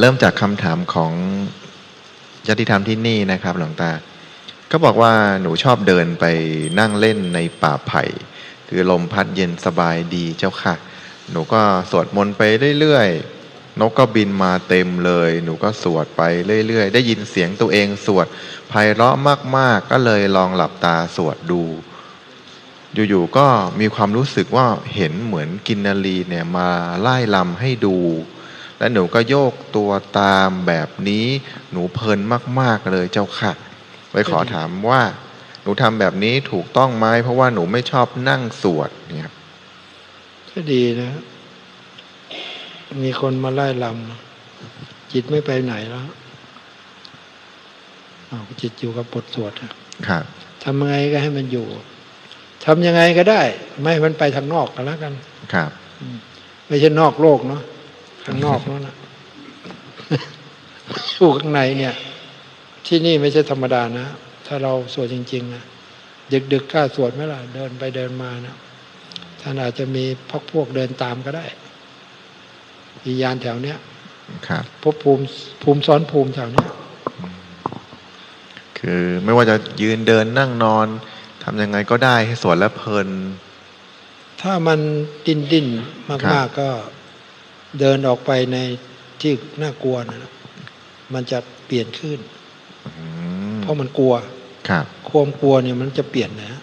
เริ่มจากคำถามของญาติธรรมที่นี่นะครับ หลวงตา ก็บอกว่าหนูชอบเดินไปนั่งเล่นในป่าไผ่ คือลมพัดเย็นสบายดีเจ้าค่ะ หนูก็สวดมนต์ไปเรื่อยๆ นกก็บินมาเต็มเลย หนูก็สวดไปเรื่อยๆ ได้ยินเสียงตัวเองสวดไพเราะมากๆ ก็เลยลองหลับตาสวดดู อยู่ๆ ก็มีความรู้สึกว่าเห็นเหมือนกินนารีเนี่ยมาไล่ลำให้ดู และหนูก็โยกตัวตามแบบนี้ หนูเพลินมาก ๆเลยเจ้าค่ะเลยขอถามว่า หนูทำแบบนี้ถูกต้องไหมเพราะว่าหนูไม่ชอบนั่งสวดเนี่ยครับก็ดีนะ มีคนมาไล่ลำจิตไม่ไปไหนแล้วอ้าวจิตอยู่กับบทสวดอะครับทำยังไงก็ให้มันอยู่ทำยังไงก็ได้ ไม่ให้มันไปทางนอกกันแล้วกัน ครับ ไม่ใช่นอกโลกเนาะ ข้างนอกนั่นนะอยู่ข้างในเนี่ย ที่นี่ไม่ใช่ธรรมดานะ ถ้าเราสวดจริงๆนะดึกๆกกล้าสวดไหมล่ะ เดินไปเดินมานะท่านอาจจะมีพักพวกเดินตามก็ได้วิญญาณแถวเนี้ยครับภพภูมิภูมิซ้อนภูมิแถวเนี้ยคือไม่ว่าจะยืนเดินนั่งนอนทำยังไงก็ได้ให้สวดแล้วเพลิน ถ้ามันดิ้นดิ้นครัมากบๆก็ เดินออกไปในที่น่ากลัวนะมันจะเปลี่ยนขึ้นอืมเพราะมันกลัวครับความกลัวเนี่ยมันจะเปลี่ยนนะ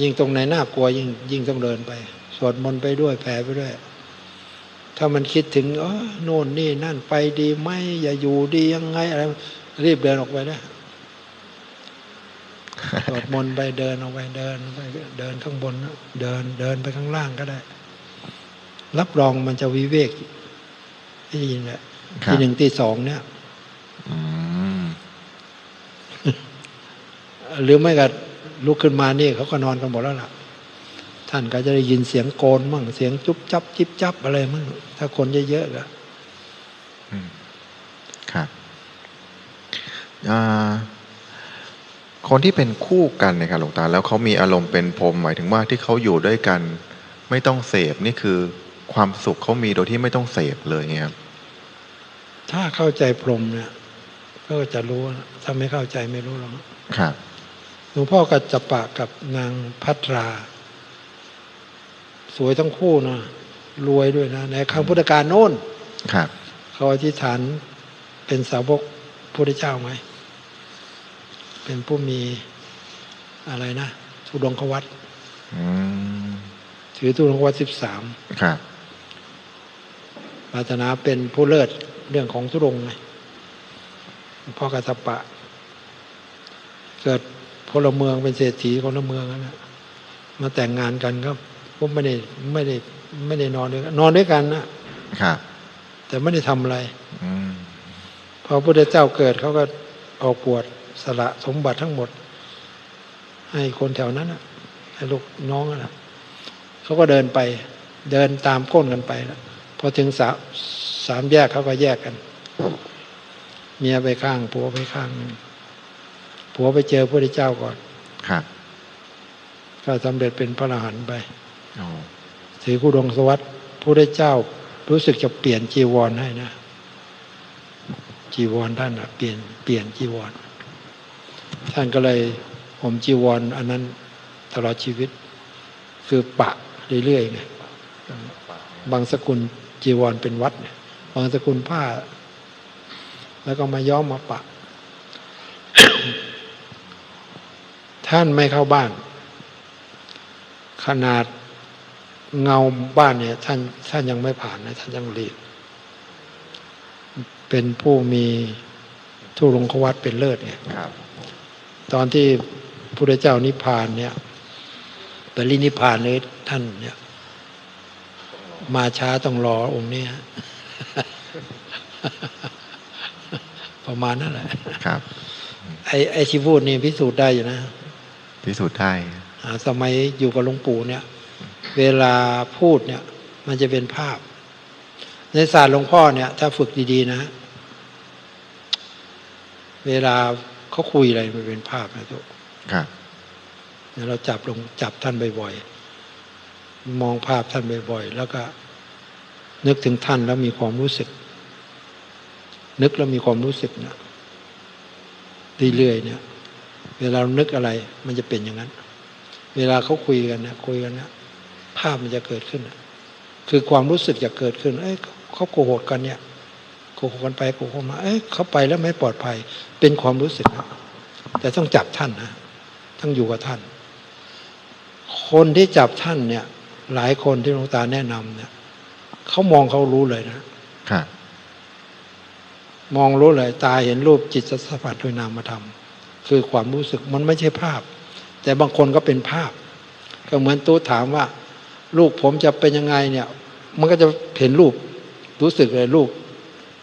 ยิ่งตรงไหนน่ากลัวยิ่งยิ่งต้องเดินไป สวดมนต์ไปด้วยแผ่ไปด้วย ถ้ามันคิดถึงเออโน่นนี่นั่นไปดีไหมอย่าอยู่ดียังไงอะไรรีบเดินออกไปนะสวดมนต์ไปเดินออกไปเดินไปเดินข้างบนนะเดินเดินไปข้างล่างก็ได้ รับรองมันจะวิเวกได้ยินแหละครับที่หนึ่งที่สองเนี่ยอืมหรือไม่ก็ลุกขึ้นมานี่เขาก็นอนกันหมดแล้วล่ะ ท่านก็จะได้ยินเสียงโกนมั่งเสียงจุ๊บจับ จิบจับอะไรมั่งถ้าคนเยอะๆก็อืมครับอ่าคนที่เป็นคู่กันเนะครับหลวงตาแล้วเขามีอารมณ์เป็นพรหมหมายถึงว่าที่เขาอยู่ด้วยกัน ไม่ต้องเสพนี่คือ ความสุขเขามีโดยที่ไม่ต้องเสพเลยไงครับถ้าเข้าใจพรหมเนี่ยก็จะรู้นะถ้าไม่เข้าใจไม่รู้หรอกครับหลวงพ่อกัจจปะกับนางพัตรา สวยทั้งคู่นะรวยด้วยนะในครั้งพุทธกาลโน้นครับเขาอธิษฐานเป็นสาวกพุทธเจ้าไหมเป็นผู้มีอะไรนะทุดงควัตอืมถือทุดงควัตสิบสามครับ ปรารถนาเป็นผู้เลิศเรื่องของทุดงค์ไงหลวงพ่อกัสสปะ เกิดพลเมืองเป็นเศรษฐีคนละเมืองนั่นแหละมาแต่งงานกันก็พวกไม่ได้ไม่ได้ไม่ได้นอนด้วยกันนอนด้วยกันนะครับ แต่ไม่ได้ทำอะไรอืมพอพระพุทธเจ้าเกิดเขาก็ออกบวชสละสมบัติทั้งหมด ให้คนแถวนั้นน่ะให้ลูกน้องนั่นน่ะเขาก็เดินไป เดินตามก้นกันไปแล้ว พอถึงสามสามแยกเขาก็แยกกัน เมียไปข้างผัวไปข้างหนึ่งผัวไปเจอพระพุทธเจ้าก่อนครับก็สำเร็จเป็นพระอรหันต์ไปอ๋อถือกุดงสวัสดิ์พระพุทธเจ้ารู้สึกจะเปลี่ยนจีวรให้นะจีวรท่านอะเปลี่ยนเปลี่ยนจีวร ท่านก็เลยห่มจีวรอันนั้นตลอดชีวิต คือปะเรื่อยๆไงบางสกุล จีวรเป็นวัดเนี่ยบางสกุลผ้า แล้วก็มาย้อมมาปะ ท่านไม่เข้าบ้าน ขนาดเงาบ้านเนี่ย ท่านท่านยังไม่ผ่านนะท่านยังรีบเป็นผู้มีทุรงควัตเป็นเลิศไงครับตอนที่พระเจ้านิพพานเนี่ยปรินิพพานเลยท่านเนี่ย มาช้าต้องรอองค์เนี้ยประมาณนั้นแหละครับ ไอ้ไอ้ที่พูดนี่พิสูจน์ได้อยู่นะพิสูจน์ได้อ่าสมัยอยู่กับหลวงปู่เนี่ย เวลาพูดเนี่ย มันจะเป็นภาพ ในศาสตร์หลวงพ่อเนี่ย ถ้าฝึกดีๆนะ เวลาเขาคุยอะไรมันเป็นภาพนะทุกครับเนี่ยเราจับลงจับท่านบ่อยๆ มองภาพท่านบ่อยๆ แล้วก็ นึกถึงท่านแล้วมีความรู้สึก นึกแล้วมีความรู้สึกนะเรื่อยๆเนี่ย เวลานึกอะไร มันจะเป็นอย่างนั้น เวลาเขาคุยกันเนี่ยคุยกันเนี่ยภาพมันจะเกิดขึ้นนะคือความรู้สึกจะเกิดขึ้น เอ้ยเขาโกหกกันเนี่ยโกหกกันไปโกหกมา เอ้ยเขาไปแล้วไม่ปลอดภัย เป็นความรู้สึกนะแต่ต้องจับท่านนะต้องอยู่กับท่าน คนที่จับท่านเนี่ย หลายคนที่หลวงตาแนะนำเนี่ยเขามองเขารู้เลยนะครับมองรู้เลยตาเห็นรูปจิตสัมผัสด้วยนามธรรมคือความรู้สึกมันไม่ใช่ภาพ แต่บางคนก็เป็นภาพ ก็เหมือนตู้ถามว่า ลูกผมจะเป็นยังไงเนี่ย มันก็จะเห็นรูป รู้สึกเลยลูก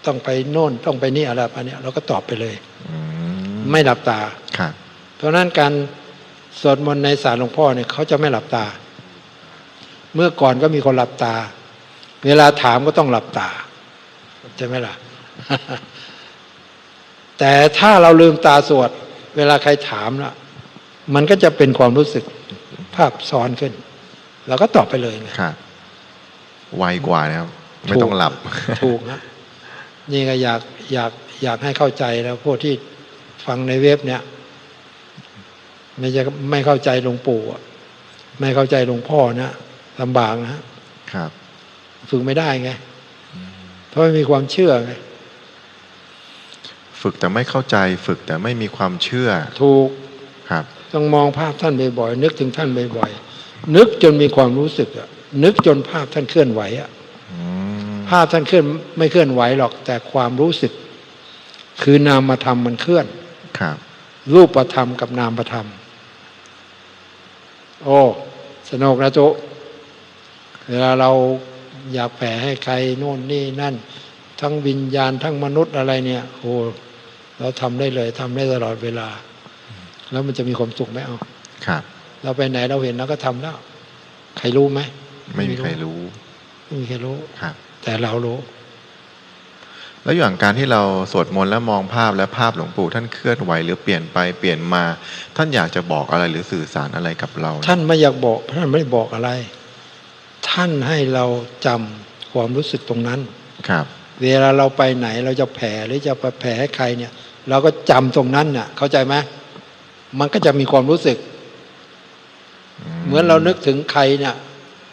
ต้องไปโน่นต้องไปนี่อะไรไปเนี่ยเราก็ตอบไปเลยอืมไม่หลับตาครับเพราะฉะนั้นการสวดมนต์ในศาลหลวงพ่อเนี่ยเขาจะไม่หลับตา เมื่อก่อนก็มีคนหลับตา เวลาถามก็ต้องหลับตาใช่ไหมล่ะ แต่ถ้าเราลืมตาสวด เวลาใครถามล่ะ มันก็จะเป็นความรู้สึกภาพซ้อนขึ้นเราก็ตอบไปเลยไงครับไวกว่านะครับ ไม่ต้องหลับ ถูกนะนี่ก็อยากอยากอยากให้เข้าใจแล้วพวกที่ฟังในเว็บเนี่ย ไม่จะไม่เข้าใจหลวงปู่อะไม่เข้าใจหลวงพ่อนะ ลำบากนะครับ ฝึกไม่ได้ไง เพราะไม่มีความเชื่อไง ฝึกแต่ไม่เข้าใจ ฝึกแต่ไม่มีความเชื่อ ถูก ครับ ต้องมองภาพท่านบ่อยๆนึกถึงท่านบ่อยๆนึกจนมีความรู้สึกอะนึกจนภาพท่านเคลื่อนไหวอะอืมภาพท่านเคลื่อนไม่เคลื่อนไหวหรอก แต่ความรู้สึก คือนามธรรมมันเคลื่อน ครับ รูปธรรมกับนามธรรม โอ้สนุกนะจุ เวลาเราอยากแผ่ให้ใครโน่นนี่นั่น ทั้งวิญญาณทั้งมนุษย์อะไรเนี่ยโอ้เราทำได้เลยทำได้ตลอดเวลา แล้วมันจะมีความสุขไหมเอาครับ เราไปไหนเราเห็นเราก็ทำแล้ว ใครรู้ไหมไม่มีใครรู้ไม่มีใครรู้ครับ แต่เรารู้ แล้วอย่างการที่เราสวดมนต์แล้วมองภาพและภาพหลวงปู่ท่านเคลื่อนไหวหรือเปลี่ยนไปเปลี่ยนมา ท่านอยากจะบอกอะไรหรือสื่อสารอะไรกับเรา ท่านไม่อยากบอกท่านไม่ได้บอกอะไร ท่านให้เราจำความรู้สึกตรงนั้นครับเวลาเราไปไหนเราจะแผ่หรือจะไปแผ่ให้ใครเนี่ย เราก็จำตรงนั้นน่ะ เข้าใจไหมมันก็จะมีความรู้สึก เหมือนเรานึกถึงใครเนี่ย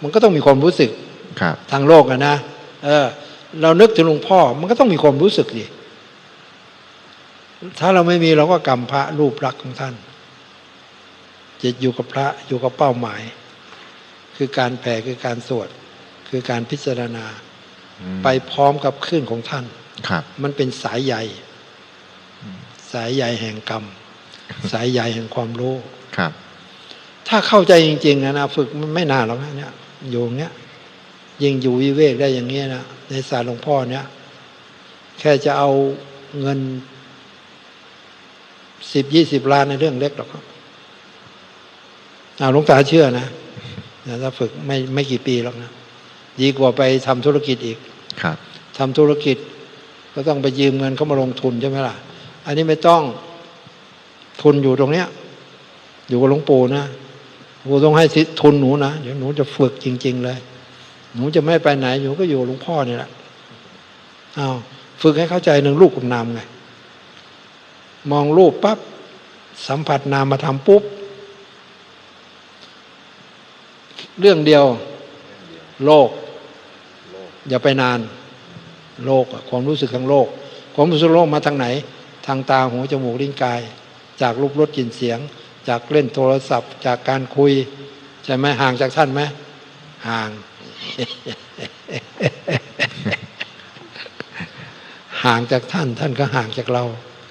มันก็ต้องมีความรู้สึกครับ ทางโลกอะนะเออ เรานึกถึงหลวงพ่อ มันก็ต้องมีความรู้สึกดิถ้าเราไม่มีเราก็กำพระรูปลักษณ์ของท่านจิตอยู่กับพระอยู่กับเป้าหมาย คือการแผ่คือการสวด คือการพิจารณาอืมไปพร้อมกับคลื่นของท่านครับมันเป็นสายใยสายใยแห่งกรรม สายใยแห่งความรู้ครับ ถ้าเข้าใจจริงๆนะนะฝึกมันไม่นานหรอกนะเนี่ยอยู่อย่างเงี้ยยิ่งอยู่วิเวกได้อย่างเงี้ยนะในศาลหลวงพ่อเนี่ยแค่จะเอาเงินสิบยี่สิบล้านในเรื่องเล็กหรอกครับเอาหลวงตาเชื่อนะ นะถ้าฝึกไม่ไม่กี่ปีหรอกนะดีกว่าไปทำธุรกิจอีกครับทำธุรกิจก็ต้องไปยืมเงินเขามาลงทุนใช่ไหมล่ะ อันนี้ไม่ต้องทุนอยู่ตรงเนี้ย อยู่กับหลวงปู่นะหลวงปู่ต้องให้สิทุนหนูนะเดี๋ยวหนูจะฝึกจริง ๆ เลย หนูจะไม่ไปไหนหนูก็อยู่กับหลวงพ่อนี่แหละอ้าวฝึกให้เข้าใจหนึ่งรูปกับนามไง มองรูปปั๊บสัมผัสนามมาทำปุ๊บ เรื่องเดียว โลก อย่าไปนาน โลกอะความรู้สึกทางโลก ความรู้สึกโลกมาทางไหน ทางตาหูจมูกลิ้นกาย จากรูปรสกลิ่นเสียง จากเล่นโทรศัพท์ จากการคุย ใช่ไหมห่างจากท่านไหมห่าง ห่างจากท่าน ท่านก็ห่างจากเรา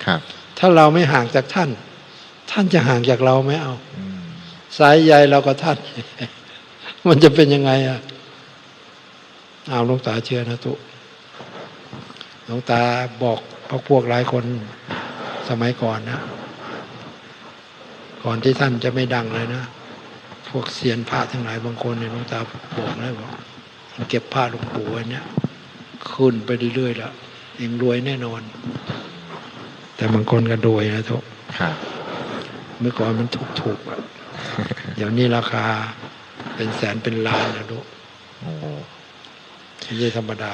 ครับ ถ้าเราไม่ห่างจากท่าน ท่านจะห่างจากเราไหมเอาอืมสายใยเรากับท่าน มันจะเป็นยังไงอะเอาหลวงตาเชื่อนะทุหลวงตาบอกพวกพวกหลายคนสมัยก่อนนะ ก่อนที่ท่านจะไม่ดังเลยนะ พวกเซียนพระทั้งหลายบางคนเนี่ยหลวงตาบอกนะบอกเก็บผ้าหลวงปู่ไว้เนี่ยขึ้นไปเรื่อยๆแล้วเองรวยแน่นอน แต่บางคนก็รวยนะทุกครับเมื่อก่อนมันถูกถูกๆอะเดี๋ยวนี้ราคา เป็นแสนเป็นล้านนะลูกโอ้ไม่ใช่ธรรมดา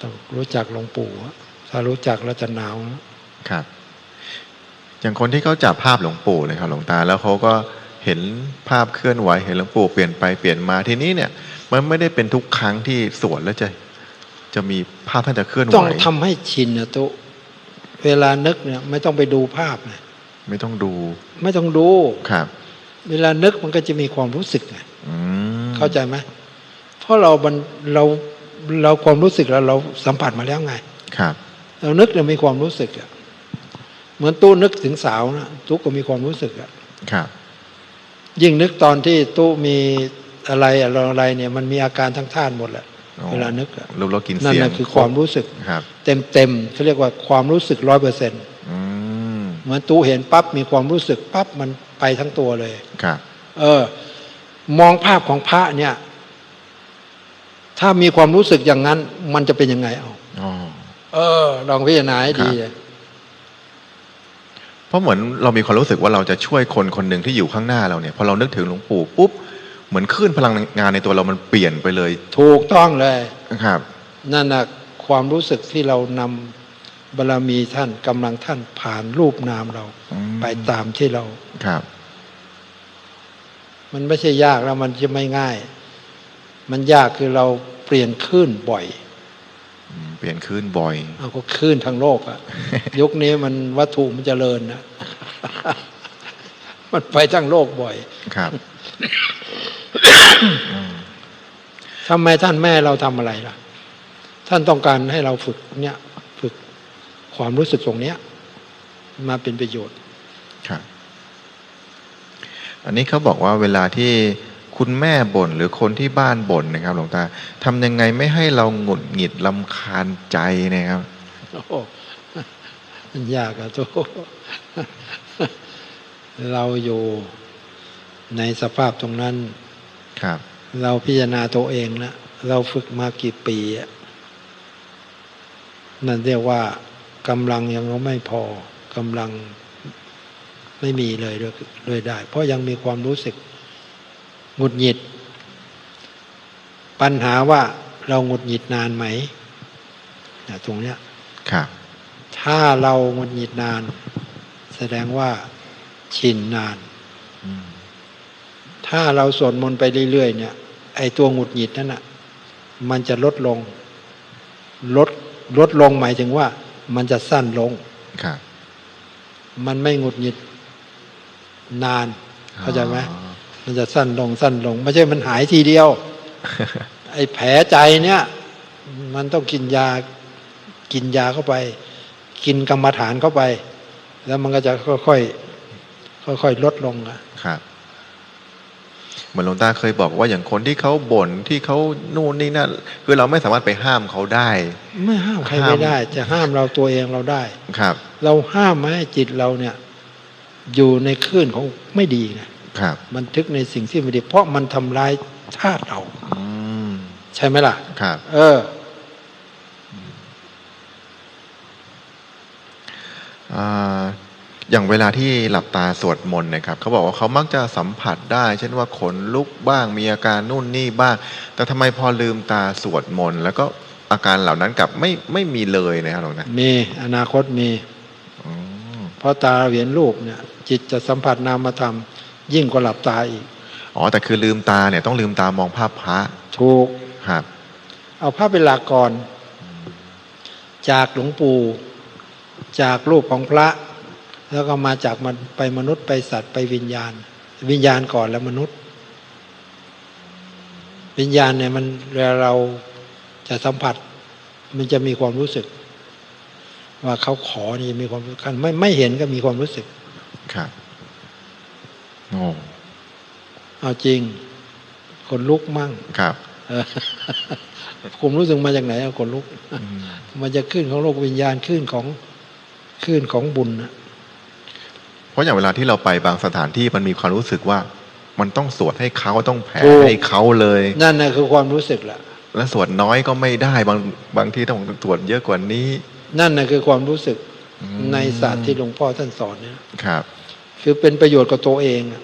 ต้องรู้จักหลวงปู่อะถ้ารู้จักแล้วจะหนาวนะครับ อย่างคนที่เขาจับภาพหลวงปู่เลยครับหลวงตา แล้วเขาก็เห็นภาพเคลื่อนไหวเห็นหลวงปู่เปลี่ยนไปเปลี่ยนมาทีนี้เนี่ย มันไม่ได้เป็นทุกครั้งที่สวดแล้วจะจะมีภาพท่านจะเคลื่อนไหต้องวทำให้ชินนะตุเวลานึกเนี่ย ไม่ต้องไปดูภาพนะไม่ต้องดู ไม่ต้องดูครับ เวลานึกมันก็จะมีความรู้สึกไงอืมเข้าใจไหมเพราะเรามันเราเราความรู้สึกเราเราสัมผัสมาแล้วไง ครับ เรานึกเรามีความรู้สึกอะเหมือนตู้นึกถึงสาวนะตู้ก็มีความรู้สึกอะครับ ยิ่งนึกตอนที่ตู้มีอะไรอะไรอะไรเนี่ย มันมีอาการทั้งท่านหมดแหละอ๋อเวลานึกอะรูปรสกลินนั่นเสียงน่ะคือความรู้สึกครับเต็มเต็มๆเขาเรียกว่าความรู้สึกร้อยเปอร์เซ็นต์อืม เหมือนตู้เห็นปั๊บมีความรู้สึกปั๊บมันไปทั้งตัวเลยครับ เออ มองภาพของพระเนี่ย ถ้ามีความรู้สึกอย่างนั้น มันจะเป็นยังไงเอาอ๋อเออ ลองพิจารณาให้ดีครับเพราะเหมือนเรามีความรู้สึกว่าเราจะช่วยคนคนหนึ่งที่อยู่ข้างหน้าเราเนี่ยพอเรานึกถึงหลวงปู่ปุ๊บเหมือนคลื่นพลังงานในตัวเรามันเปลี่ยนไปเลย ถูกต้องเลยครับ นั่นนะความรู้สึกที่เรานำ บารรมีท่านกำลังท่านผ่านรูปนามเราอืมไปตามที่เราครับ มันไม่ใช่ยากแล้วมันจะไม่ง่าย มันยากคือเราเปลี่ยนคลื่นบ่อยอืมเปลี่ยนคลื่นบ่อยเอาก็คลื่นทางโลกอะยุคนี้มันวัตถุมันเจริญนะมันไปทั้งโลกบ่อยครับทำไมท่านแม่เราทำอะไรล่ะ ท่านต้องการให้เราฝึกเนี่ยฝึก ความรู้สึกตรงเนี้ย มาเป็นประโยชน์ครับอันนี้เขาบอกว่าเวลาที่คุณแม่บ่นหรือคนที่บ้านบ่นนะครับ หลวงตาทำยังไงไม่ให้เราหงุดหงิดลำคาญใจนะครับโอ้โหมันยากอะทุกเราอยู่ในสภาพตรงนั้นครับ เราพิจารณาตัวเองนะเราฝึกมากี่ปีอะนั่นเรียกว่า กำลังยังไม่พอกำลังไม่มีเลยด้วยด้วยได้ เพราะยังมีความรู้สึกหงุดหงิด ปัญหาว่าเราหงุดหงิดนานไหมนะตรงเนี้ยครับถ้าเราหงุดหงิดนาน แสดงว่าชินนานอืมถ้าเราสวดมนต์ไปเรื่อยๆเนี่ย ไอ้ตัวหงุดหงิดนั่นอะ มันจะลดลง ลดลดลงหมายถึงว่า มันจะสั้นลงครับมันไม่หงุดหงิดนานเข้าใจไหมอ๋อมันจะสั้นลงสั้นลง ไม่ใช่มันหายทีเดียว ไอ้แผลใจเนี่ย มันต้องกินยากินยาเข้าไป กินกรรมฐานเข้าไป แล้วมันก็จะค่อยๆค่อยๆลดลงอะครับเห มือนหลวงตาเคยบอกว่าอย่างคนที่เขาบ่นที่เขานู่นนี่นั่นคือเราไม่สามารถไปห้ามเขาได้ ไม่ห้ามใครห้ามไม่ได้ จะห้ามเราตัวเองเราได้ครับ เราห้ามไม่ให้จิตเราเนี่ย อยู่ในคลื่นของไม่ดีไงครับ บันทึกในสิ่งที่ไม่ดี เพราะมันทำร้ายธาตุเราอืมใช่ไหมล่ะ ครับ เอออ่า อย่างเวลาที่หลับตาสวดมนต์นะครับเขาบอกว่าเขามักจะสัมผัสได้ เช่นว่าขนลุกบ้างมีอาการนู่นนี่บ้าง แต่ทำไมพอลืมตาสวดมนต์แล้วก็อาการเหล่านั้นกลับไม่ไม่มีเลยนะครับหลวงตามีอนาคตมีอ๋อเพราะตาเห็นรูปเนี่ย จิตจะสัมผัสนามธรรม ยิ่งกว่าหลับตาอีกอ๋อแต่คือลืมตาเนี่ยต้องลืมตามองภาพพระถูกครับเอาภาพเป็นหลักก่อน จากหลวงปู่จากรูปของพระ แล้วก็มาจากมันไปมนุษย์ไปสัตว์ไปวิญญาณ วิญญาณก่อนแล้วมนุษย์ วิญญาณเนี่ยมันเวลาเราจะสัมผัส มันจะมีความรู้สึก ว่าเขาขอนี่มีความรู้สึกไม่ไม่เห็นก็มีความรู้สึกครับโอ้เอาจริง คนลุกมั่งครับเออผมรู้สึกมาจากไหนเอาคนลุกอืมมันจะขึ้นของโลกวิญญาณขึ้นของขึ้นของบุญนะเพ ราะอย่างเวลาที่เราไปบางสถานที่มันมีความรู้สึกว่า มันต้องสวดให้เขาต้องแผ่ให้เขาเลย นั่นนะคือความรู้สึกแหละและสวดน้อยก็ไม่ได้บางบางที่ต้องสวดเยอะกว่านี้ นั่นนะคือความรู้สึกอืมในศาสตร์ที่หลวงพ่อท่านสอนเนี่ยครับ คือเป็นประโยชน์กับตัวเองอะ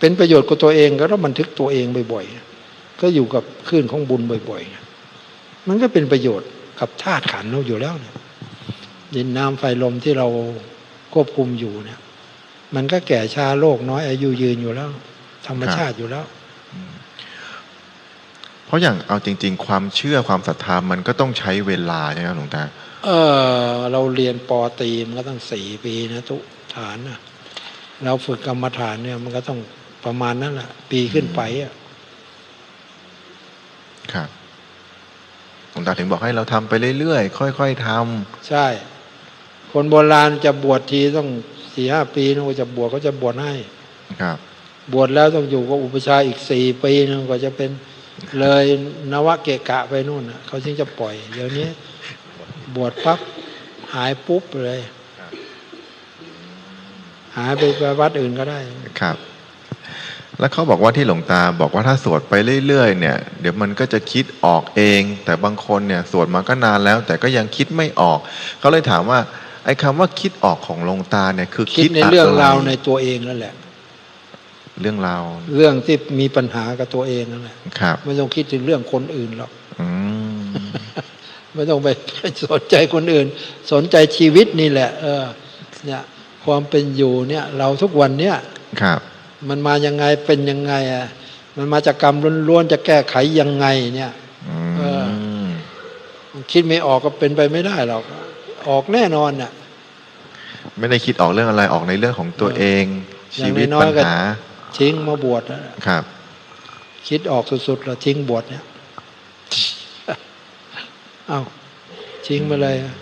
เป็นประโยชน์กับตัวเองก็ต้องบันทึกตัวเองบ่อยๆ ก็อยู่กับคลื่นของบุญบ่อยๆ มันก็เป็นประโยชน์กับธาตุขันธ์เราอยู่แล้วเนี่ยดินน้ำไฟลมที่เราควบคุมอยู่เนี่ย มันก็แก่ชาโรคน้อยอายุยืนอยู่แล้ว ธรรมชาติอยู่แล้ว เพราะอย่างเอาจริง ๆ ความเชื่อความศรัทธามันก็ต้องใช้เวลาใช่ไหมครับหลวงตาเออเราเรียนปอตรีมันก็ตั้งสี่ปีนะทุกฐานนะเราฝึกกรรมฐานเนี่ย มันก็ต้องประมาณนั้นแหละปีขึ้นไปอะครับหลวงตาถึงบอกให้เราทำไปเรื่อยๆค่อย ๆทำใช่ คนโบราณจะบวชทีต้อง สี่ห้าปีนะก็จะบวชเขาจะบวชให้ครับ บวชแล้วต้องอยู่กับอุปชฌาย์อีกสี่ปีนึงก็จะเป็นเลยนวเกะกะไปนู่นน่ะเขาจึงจะปล่อย เดี๋ยวนี้ บวชปั๊บหายปุ๊บเลย หายไปไปวัดอื่นก็ได้ครับ แล้วเขาบอกว่าที่หลวงตาบอกว่าถ้าสวดไปเรื่อยๆเนี่ย เดี๋ยวมันก็จะคิดออกเอง แต่บางคนเนี่ย สวดมาก็นานแล้ว แต่ก็ยังคิดไม่ออกเขาเลยถามว่า ไอ้คำว่าคิดออกของหลวงตาเนี่ยคือคิคิดดในเรื่องะไราวในตัวเองนั่นแหละ เรื่องราวเรื่องที่มีปัญหากับตัวเองนั่นแหละครับ ไม่ต้องคิดถึงเรื่องคนอื่นหรอกอืมไม่ต้องไปไปสนใจคนอื่น สนใจชีวิตนี่แหละ เออ เนี่ย ความเป็นอยู่เนี่ย เราทุกวันเนี่ยครับ มันมายังไงเป็นยังไงอะมันมาจากกรรมล้วนๆจะแก้ไขยังไงเนี่ยอืเอมมันคิดไม่ออกก็เป็นไปไม่ได้หรอก ออกแน่นอนน่ะ ไม่ได้คิดออกเรื่องอะไรออกในเรื่องของตัวเองอย่างชีวิตน้อยๆปัญก็หาทิ้งมาบวชนะครับ คิดออกสุดๆแล้วทิ้งบวชเนี่ย เอาทิ้งไปเลยอะ